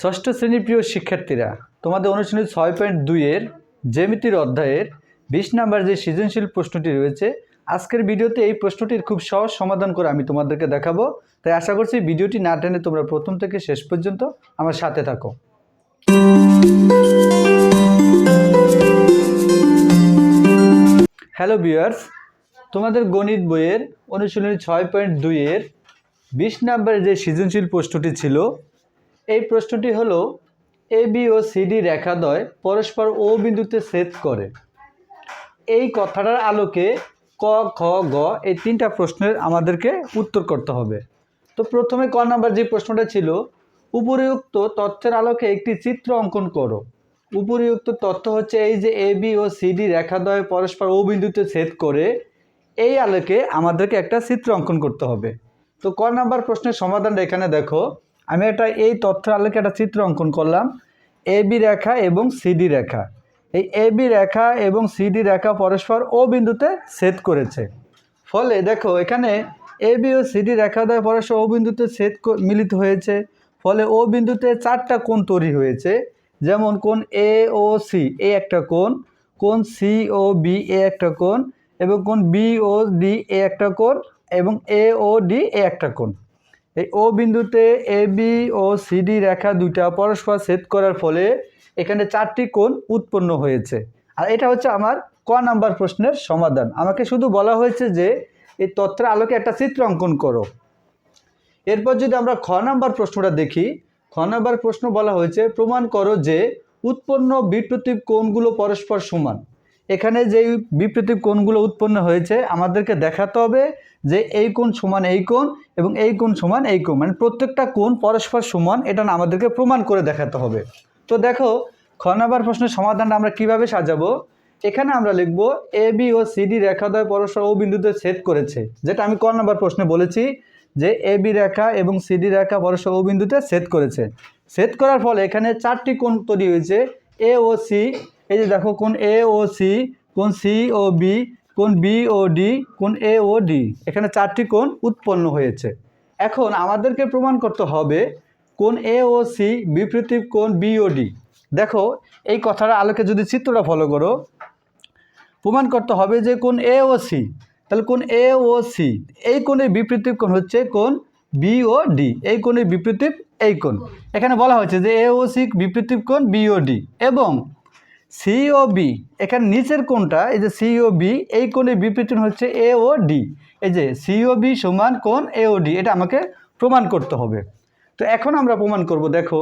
ষষ্ঠ শ্রেণির প্রিয় শিক্ষার্থীরা, তোমাদের অনুশীলনী ছয় পয়েন্ট দুইয়ের জ্যামিতির অধ্যায়ের বিশ নাম্বার যে সৃজনশীল প্রশ্নটি রয়েছে, আজকের ভিডিওতে এই প্রশ্নটির খুব সহজ সমাধান করে আমি তোমাদেরকে দেখাবো। তাই আশা করছি ভিডিওটি না টেনে তোমরা প্রথম থেকে শেষ পর্যন্ত আমার সাথে থাকো। হ্যালো বিয়ার্স তোমাদের গণিত বইয়ের অনুশীলনী ছয় পয়েন্ট দুইয়ের বিশ নাম্বারের যে সৃজনশীল প্রশ্নটি ছিল এই প্রশ্নটি হলো এ বি ও সিডি রেখাদ্বয় পরস্পর ও বিন্দুতে ছেদ করে। এই কথাটার আলোকে ক, খ, গ এই তিনটা প্রশ্নের আমাদেরকে উত্তর করতে হবে। তো প্রথমে ক নাম্বার যে প্রশ্নটা ছিল, উপরিউক্ত তথ্যের আলোকে একটি চিত্র অঙ্কন করো। উপরিউক্ত তথ্য হচ্ছে এই যে এ বি ও সিডি রেখাদ্বয় পরস্পর ও বিন্দুতে ছেদ করে, এই আলোকে আমাদেরকে একটা চিত্র অঙ্কন করতে হবে। তো ক নাম্বার প্রশ্নের সমাধানটা এখানে দেখো। আমি একটা এই তথ্যের আলোকে একটা চিত্র অঙ্কন করলাম, এ বি রেখা এবং সিডি রেখা। এই এ বি রেখা এবং সিডি রেখা পরস্পর ও বিন্দুতে ছেদ করেছে। ফলে দেখো, এখানে এ বি ও সিডি রেখা দ্বয় পরস্পর ও বিন্দুতে ছেদ মিলিত হয়েছে। ফলে ও বিন্দুতে চারটা কোণ তৈরি হয়েছে। যেমন কোণ এ ও সি, এ একটা কোণ কোণ সি ও বি, এ একটা কোণ, এবং কোণ বি ও ডি, এ একটা কোণ, এবং এ ও ডি, এ একটা কোণ। এই ও বিন্দুতে এ বি ও সিডি রেখা দুইটা পরস্পর ছেদ করার ফলে এখানে চারটি কোণ উৎপন্ন হয়েছে। আর এটা হচ্ছে আমার ক নাম্বার প্রশ্নের সমাধান। আমাকে শুধু বলা হয়েছে যে এই তথ্যের আলোকে একটা চিত্র অঙ্কন করো। এরপর যদি আমরা খ নাম্বার প্রশ্নটা দেখি, খ নাম্বার প্রশ্ন বলা হয়েছে, প্রমাণ করো যে উৎপন্ন বিপ্রতীপ কোণগুলো পরস্পর সমান। এখানে যে বিপ্রতীপ কোণগুলো উৎপন্ন হয়েছে, আমাদেরকে দেখাতে হবে যে এই কোণ সমান এই কোণ এবং এই কোণ সমান এই কোণ। মানে প্রত্যেকটা কোণ পরস্পর সমান, এটা আমাদেরকে প্রমাণ করে দেখাতে হবে। তো দেখো, খ নম্বর প্রশ্নের সমাধানটা আমরা কীভাবে সাজাবো? এখানে আমরা লিখব এ বি ও সিডি রেখাদ্বয় পরস্পর ও বিন্দুতে ছেদ করেছে, যেটা আমি ক নম্বর প্রশ্নে বলেছি যে এ বি রেখা এবং সিডি রেখা পরস্পর ও বিন্দুতে ছেদ করেছে। ছেদ করার ফলে এখানে চারটি কোণ তৈরি হয়েছে এ ও সি এই যে দেখো, কোন এ ও সি কোন সি ও বি কোন বি ও ডি কোন এ ও ডি এখানে চারটি কোণ উৎপন্ন হয়েছে। এখন আমাদেরকে প্রমাণ করতে হবে কোন এ ও সি বিপরীত কোন বি ও ডি দেখো, এই কথার আলোকে যদি চিত্রটা ফলো করো, প্রমাণ করতে হবে যে কোন এ ও সি তাহলে কোন এ ও সি এই কোণের বিপরীত কোণ হচ্ছে কোন বি ও ডি এই কোণের বিপরীত এই কোণ। এখানে বলা হয়েছে যে এ ও সি বিপরীত কোণ বি ও ডি এবং সি ও বি এখানে নিচের কোনটা এই যে সি ও বি এই কোণ হচ্ছে এ ও ডি এই যে সি ও বি সমান কোণ এ ও ডি এটা আমাকে প্রমাণ করতে হবে। তো এখন আমরা প্রমাণ করব, দেখো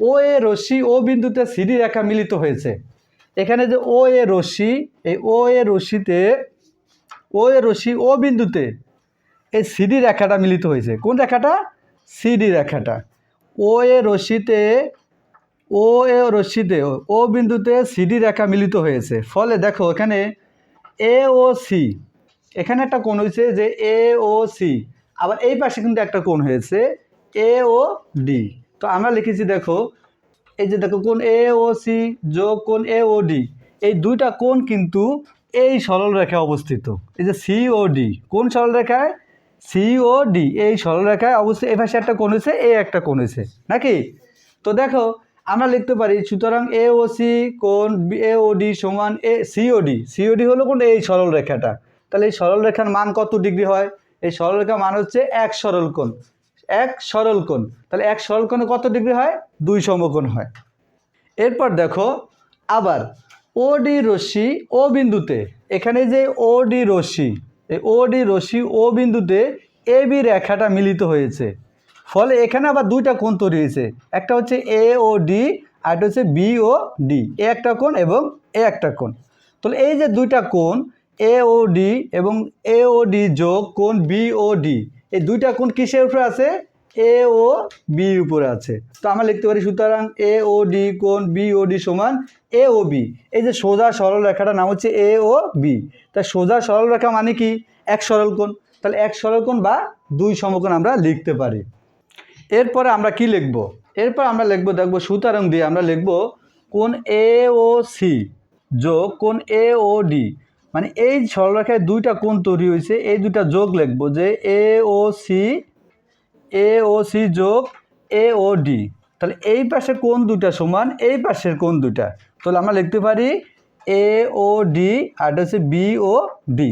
ও এ রশ্মি ও বিন্দুতে সিডি রেখা মিলিত হয়েছে। এখানে যে ও এ রশ্মি, এই ও এ রশ্মিতে ও এ রশ্মি ও বিন্দুতে এই সিডি রেখাটা মিলিত হয়েছে। কোন রেখাটা? সিডি রেখাটা। ও এ রশ্মিতে ও এ রশ্মিতে ও বিন্দুতে সিডি রেখা মিলিত হয়েছে। ফলে দেখো এখানে এ ও সি এখানে একটা কোণ হয়েছে যে এ ও সি আবার এই পাশে কিন্তু একটা কোণ হয়েছে এ ও ডি তো আমরা লিখেছি দেখো, এই যে দেখো কোন এ ও সি যোগ কোন এ ও ডি এই দুইটা কোণ কিন্তু এই সরল রেখায় অবস্থিত। এই যে সি ও ডি কোন সরল রেখায়? সি ও ডি এই সরল রেখায় অবশ্যই এই পাশে একটা কোণ হয়েছে, এ একটা কোণ হয়েছে। নাকি? তো দেখো আমরা লিখতে পারি, সুতরাং এ ও সি কোন এ ও ডি সমান এ সিওডি সিওডি হলো কোন এই সরল রেখাটা। তাহলে এই সরল রেখার মান কত ডিগ্রি হয়? এই সরল রেখার মান হচ্ছে এক সরল কোণ। এক সরল কোণ। তাহলে এক সরল কোণে কত ডিগ্রি হয়? দুই সমকোণ হয়। এরপর দেখো, আবার ও ডি রশ্মি ও বিন্দুতে, এখানে যে ও ডি রশ্মি, এই ও ডি রশ্মি ও বিন্দুতে এ বি রেখাটা মিলিত হয়েছে। ফলে এখানে আবার দুইটা কোণ তৈরি হয়েছে। একটা হচ্ছে এ ও ডি আর একটা হচ্ছে বি ও ডি এ একটা কোণ এবং এ একটা কোণ। তাহলে এই যে দুইটা কোণ এ ও ডি এবং এ ও ডি যোগ কোণ বি ও ডি এই দুইটা কোণ কিসের উপরে আছে? এ ও বি উপরে আছে। তো আমরা লিখতে পারি সুতরাং এ ও ডি কোণ বি ও ডি সমান এ ও বি এই যে সোজা সরল রেখাটার নাম হচ্ছে এ ও বি তা সোজা সরল রেখা মানে কি? এক সরল কোণ। তাহলে এক সরল কোণ বা দুই সমকোণ আমরা লিখতে পারি। এরপরে আমরা কি লিখব? এরপর আমরা লিখব, দেখব সুতরাং দিয়ে আমরা লিখব কোন এ ও সি যোগ কোন এ ও ডি মানে এই সরলরেখায় দুইটা কোণ তৈরি হয়েছে, এই দুইটা যোগ লিখব যে এ ও সি এ ও সি যোগ এ ও ডি তাহলে এই পাশে কোন দুটা সমান, এই পাশের কোন দুটা তাহলে আমরা লিখতে পারি এ ও ডি আর হচ্ছে বি ও ডি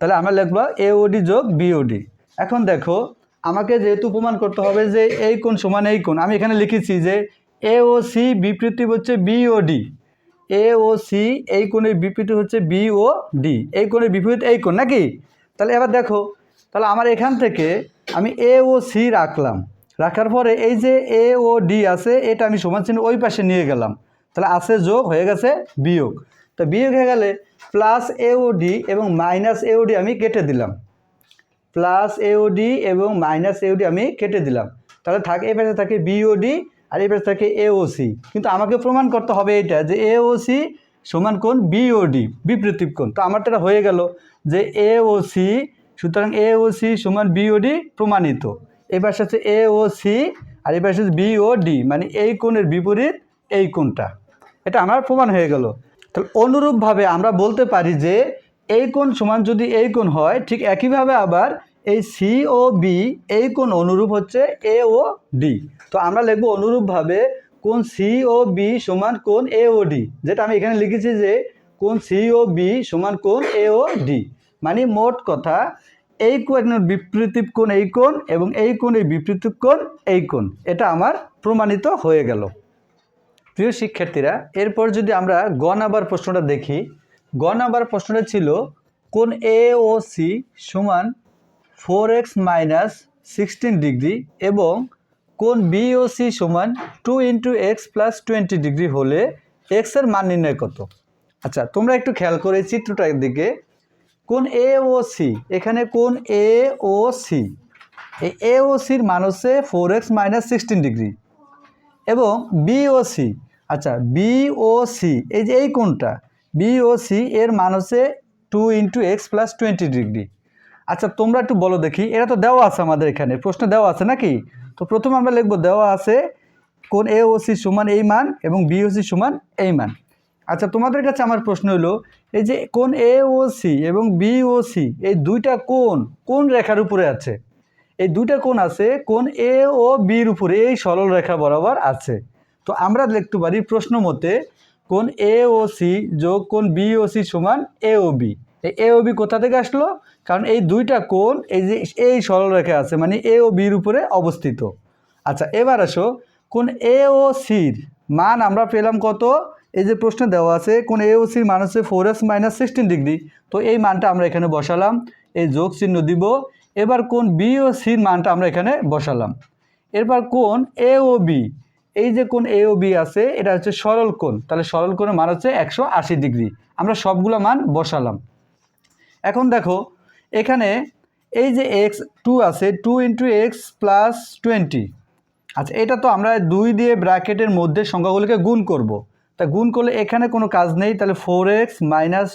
তাহলে আমরা লিখব এ ও ডি যোগ বি ও ডি এখন দেখো আমাকে যেহেতু প্রমাণ করতে হবে যে এই কোণ সমান এই কোণ, আমি এখানে লিখেছি যে এ ও সি বিপরীত হচ্ছে B O D A O C এই কোণের বিপরীত হচ্ছে বি ও ডি এই কোণের বিপরীত এই কোণ নাকি? তাহলে এবার দেখো, তাহলে আমার এখান থেকে আমি এ ও সি রাখলাম। রাখার পরে এই যে এ ও ডি আছে, এটা আমি সমান চিহ্ন ওই পাশে নিয়ে গেলাম। তাহলে আছে যোগ, হয়ে গেছে বিয়োগ। তো বিয়োগ হয়ে গেলে প্লাস এ ও ডি এবং মাইনাস এ ও ডি আমি কেটে দিলাম। প্লাস এওডি এবং মাইনাস এওডি আমি কেটে দিলাম। তাহলে থাকে, এই পাশে থাকে বিওডি আর এই পাশে থাকে এওসি কিন্তু আমাকে প্রমাণ করতে হবে এটা যে এওসি সমান কোণ বিওডি বিপরীত কোণ। তো আমার তো এটা হয়ে গেল যে এওসি সুতরাং এওসি সমান বিওডি প্রমাণিত। এই পাশে হচ্ছে এওসি আর এই পাশে বিওডি মানে এই কোণের বিপরীত এই কোণটা। এটা আমার প্রমাণ হয়ে গেল। তাহলে অনুরূপভাবে আমরা বলতে পারি যে এই কোণ সমান যদি এই কোণ হয়, ঠিক একইভাবে আবার এই সি ও বি এই কোণ অনুরূপ হচ্ছে এ ও ডি তো আমরা লিখব অনুরূপভাবে কোন সি ও বি সমান কোন এ ও ডি যেটা আমি এখানে লিখেছি যে কোন সি ও বি সমান কোন এ ও ডি মানে মোট কথা এই কোণের বিপরীত কোণ এই কোণ এবং এই কোণের বিপরীত কোণ এই কোণ, এটা আমার প্রমাণিত হয়ে গেল। প্রিয় শিক্ষার্থীরা, এরপর যদি আমরা গ নাম্বার প্রশ্নটা দেখি গ নাম্বার প্রশ্নটা ছিল, কোন এ ও সি সমান four x minus sixteen degree এবং কোন বি ও সি সমান two into x plus twenty degree হলে এক্সের মান নির্ণয় কত আচ্ছা তোমরা একটু খেয়াল করে চিত্রটার দিকে। কোন এ ও সি এখানে কোন এ ও সি এই এ ও সির মান হচ্ছে four x minus sixteen degree এবং বিওসি আচ্ছা বিওসি এই যে এই কোনটা? বিওসি এর মান হচ্ছে two into x plus twenty degree আচ্ছা তোমরা একটু বলো দেখি, এটা তো দেওয়া আছে আমাদের এখানে, প্রশ্ন দেওয়া আছে নাকি? তো প্রথমে আমরা লিখব, দেওয়া আছে কোন এওসি সমান এই মান এবং বি বিওসি সমান এই মান। আচ্ছা তোমাদের কাছে আমার প্রশ্ন হলো, এই যে কোন এওসি এবং বিওসি এই দুইটা কোন কোন রেখার উপরে আছে? এই দুইটা কোন আছে কোন এ ও বির উপরে, এই সরল রেখা বরাবর আছে। তো আমরা লিখতে পারি প্রশ্ন মতে কোণ এ ও সি যোগ কোন বি ও সি সমান A O B A O B কোথা থেকে আসলো? কারণ এই দুইটা কোন এই যে এই সরলরেখা আছে মানে এ ও বির উপরে অবস্থিত। আচ্ছা এবার আসো, কোন এ ও সির মান আমরা পেলাম কত? এই যে প্রশ্ন দেওয়া আছে, কোন এ ও সির মান হচ্ছে four x minus sixteen degree তো এই মানটা আমরা এখানে বসালাম, এই যোগ চিহ্ন দিব। এবার কোন বি ও সির মানটা আমরা এখানে বসালাম। এরপর কোন এ ও বি এই যে কোন এ ও বি আছে, এটা হচ্ছে সরল কোণ। তাহলে সরল কোণের মান হচ্ছে একশো আশি ডিগ্রি। আমরা সবগুলো মান বসালাম। এখন দেখো, এখানে এই যে এক্স টু আছে two into x plus twenty আচ্ছা এটা তো আমরা দুই দিয়ে ব্র্যাকেটের মধ্যে সংখ্যাগুলোকে গুণ করব। তা গুণ করলে এখানে কোনো কাজ নেই, তাহলে four x minus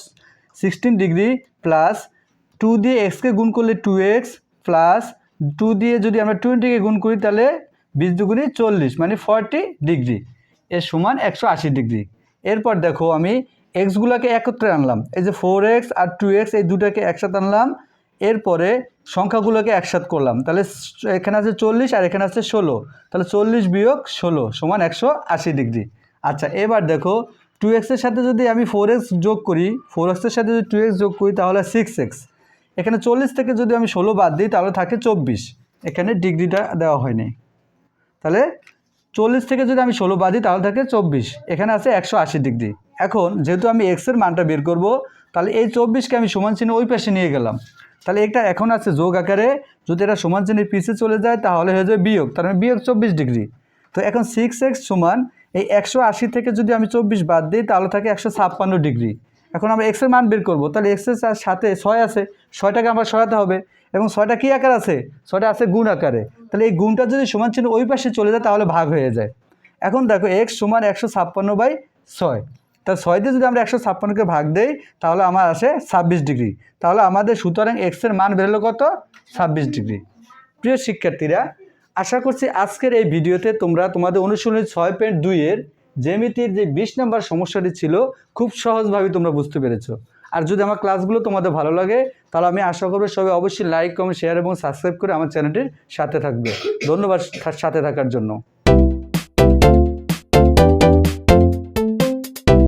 sixteen degree plus two দিয়ে এক্সকে গুণ করলে টু এক্স প্লাস টু দিয়ে যদি আমরা টোয়েন্টিকে গুণ করি, তাহলে বিশ দুগুণি চল্লিশ মানে ফর্টি ডিগ্রি। এর সমান একশো আশি ডিগ্রি। এরপর দেখো আমি এক্সগুলোকে একত্রে আনলাম। এই যে ফোর এক্স আর টু এক্স এই দুটাকে একসাথে আনলাম। এরপরে সংখ্যাগুলোকে একসাথ করলাম। তাহলে এখানে আছে চল্লিশ আর এখানে আছে ষোলো। তাহলে চল্লিশ বিয়োগ ষোলো সমান একশো আশি ডিগ্রি। আচ্ছা এবার দেখো টু এক্সের সাথে যদি আমি ফোর এক্স যোগ করি ফোর এক্সের সাথে যদি টু এক্স যোগ করি, তাহলে সিক্স এক্স এখানে চল্লিশ থেকে যদি আমি ষোলো বাদ দিই, তাহলে থাকে চব্বিশ। এখানে ডিগ্রিটা দেওয়া হয়নি। তাহলে চল্লিশ থেকে যদি আমি ষোলো বাদ তাহলে থাকে চব্বিশ। এখানে আছে একশো আশি ডিগ্রি। এখন যেহেতু আমি এক্সের মানটা বের করব, তাহলে এই চব্বিশকে আমি সমান চিহ্ন ওই পাশে নিয়ে গেলাম। তাহলে এটা এখন আছে যোগ আকারে। যদি এটা সমান চিহ্নের পিছিয়ে চলে যায়, তাহলে হয়ে যাবে বিয়োগ। তার মানে বিয়োগ চব্বিশ ডিগ্রি। তো এখন সিক্স এক্স সমান এই একশো আশি থেকে যদি আমি চব্বিশ বাদ দিই, তাহলে থাকে একশো ছাপ্পান্ন ডিগ্রি। এখন আমরা এক্সের মান বের করব। তাহলে এক্সের সাথে ছয় আছে। ছয়টাকে আমরা সরাতে হবে। এবং ছয়টা কী আকার আছে? ছয়টা আছে গুণ আকারে। তাহলে এই গুণটা যদি সমান চিহ্ন ওই পাশে চলে যায়, তাহলে ভাগ হয়ে যায়। এখন দেখো এক্স সমান একশো ছাপ্পান্ন বাই ছয়। তা ছয় দিয়ে যদি আমরা একশো ছাপ্পান্নকে ভাগ দেই, তাহলে আমার আসে ছাব্বিশ ডিগ্রি। তাহলে আমাদের সুতরাং এক্সের মান বেরোলো কত? ছাব্বিশ ডিগ্রি। প্রিয় শিক্ষার্থীরা, আশা করছি আজকের এই ভিডিওতে তোমরা তোমাদের অনুশীলনী ছয় পয়েন্ট দুইয়ের জ্যামিতির যে বিশ নম্বর সমস্যাটি ছিল, খুব সহজভাবে তোমরা বুঝতে পেরেছ। আর যদি আমার ক্লাসগুলো তোমাদের ভালো লাগে তাহলে আমি আশা করব সবাই অবশ্যই লাইক কমেন্ট শেয়ার এবং সাবস্ক্রাইব করে আমার চ্যানেলটির সাথে থাকবে। ধন্যবাদ সাথে থাকার জন্য।